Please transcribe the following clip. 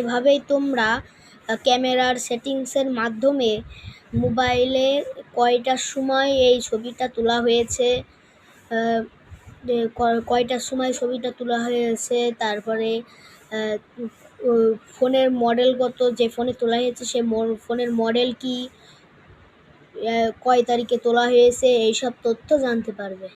এভাবেই তোমরা ক্যামেরার সেটিংসের মাধ্যমে মোবাইলে কয়টার সময় এই ছবিটা তোলা হয়েছে কয়টার সময় ছবিটা তোলা হয়েছে, তারপরে ফোনের মডেলগত যে ফোনে তোলা হয়েছে সে ফোনের মডেল কী কয় তারিখে তোলা হয়েছে, এইসব তথ্য জানতে পারবে।